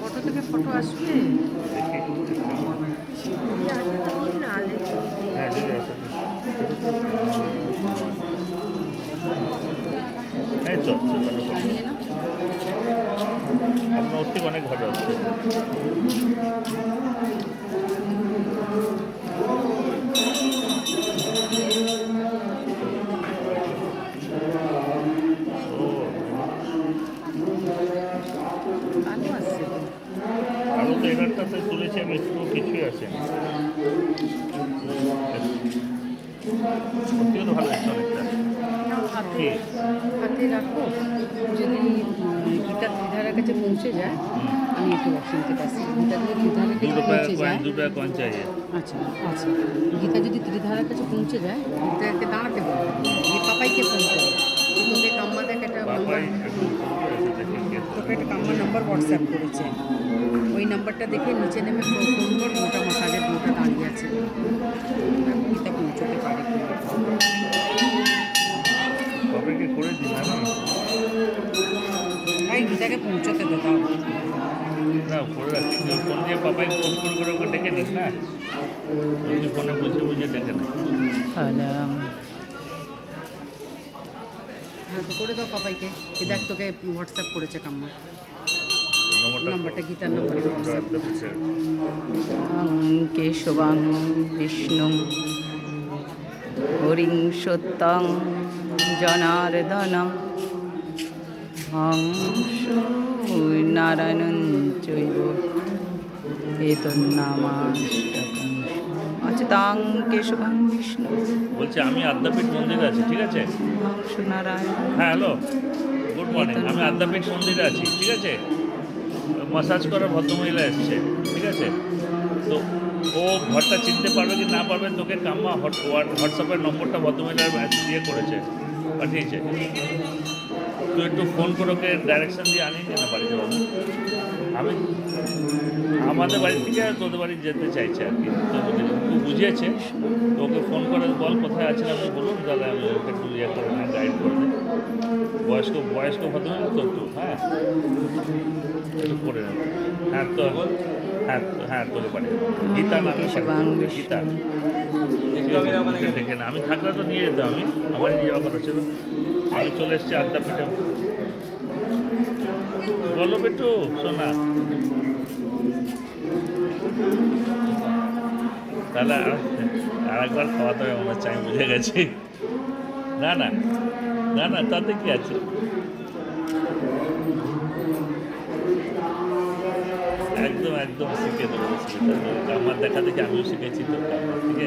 Photo থেকে photo আসবে। আপনার অনেক ভালো আছে আরও তো এবারটাতে তুলেছে আমি একটু কিছুই আছে সত্যিও ভালো হচ্ছে অনেকটা। হাতে? হাতে রাখো যদি উম, গীতা ত্রিধারার কাছে পৌঁছে যায় আমি একটু শুনতে পাচ্ছি গীতা যদি ত্রিধারার কাছে পৌঁছে যায় দু টাকা কয়েন চাইয়ে আচ্ছা আচ্ছা। গীতা যদি ত্রিধারার কাছে পৌঁছে যায় গীতাকে দাঁড়াতে বলবে গিয়ে পাপাইকে ফোন করবে তোকে কাম্মা দেখ একটা। তোকে একটা কাম্মা নাম্বার হোয়াটসঅ্যাপ করেছে। ওই নাম্বারটা দেখে নিচে নেমে ফোন কর মোটা মশালের দুটো দাঁড়িয়ে আছে। গীতা পৌঁছতে পারে কি করে দিন আমি ভাই গীতাকে পৌঁছতে দে দাও না করে রাখছি যে ফোন দিয়ে পাপাই ফোন করে করে ওকে ডেকে নিস না ফোনে বুঝে বুঝে ডেকে নিস। হ্যাঁ তো করে দাও পাপাইকে। দেখ তোকে হোয়াটসঅ্যাপ করেছে কাম্মা। নম্বরটা গীতার নাম্বারে দিচ্ছে কেশবাং বিষ্ণু হরিং সত্যং জনার্দনম। নারায়ণন চৈব কেশবাং বিষ্ণু। বলছি আমি আদ্যাপীঠ মন্দিরে আছি ঠিক আছে? নারায়ণ। হ্যাঁ হ্যালো গুড মর্নিং আমি আদ্যাপীঠ মন্দিরে আছি ঠিক আছে? মাসাজ করা ভদ্রমহিলা এসছে, ঠিক আছে? তো ও ঘরটা চিনতে পারবে কি না পারবে, তোকে কাম্মা হোয়াটসঅ্যাপের নম্বরটা ভদ্রমহিলার দিয়ে করেছে, পাঠিয়েছে। তুই একটু ফোন করে ওকে ডাইরেকশন দিয়ে আনিয়ে না বাবু। আমি? আমাদের বাড়ি থেকে তোদের বাড়ি যেতে চাইছে আর কি, তোদের বুঝিয়েছে। তো ওকে ফোন করে বল কোথায় আছেন আপনি বলুন তাহলে আমি ওকে একটু ইয়ে করে না গাইড করে দিই বয়স্ক বয়স্ক ভদ্রমহিলা তো একটু হ্যাঁ? একটু করে নেব হ্যাঁ তো হ্যাঁ হ্যাঁ তোকে পারি গীতা নামে গীতা। দেখে না আমি থাকলে তো নিয়ে যেতাম আমি আমার নিয়ে যাওয়ার কথা ছিল। আমি চলে এসেছি আড্ডা পেটে বলো বেটু শোনা। তাহলে আরেকবার খাওয়াতে হবে মনে হচ্ছে আমি বুঝে গেছি। না না না না, তাতে কি আছে? একদম একদম শিখে দেবো আমার দেখা দেখি আমিও শিখেছি তো আমার থেকে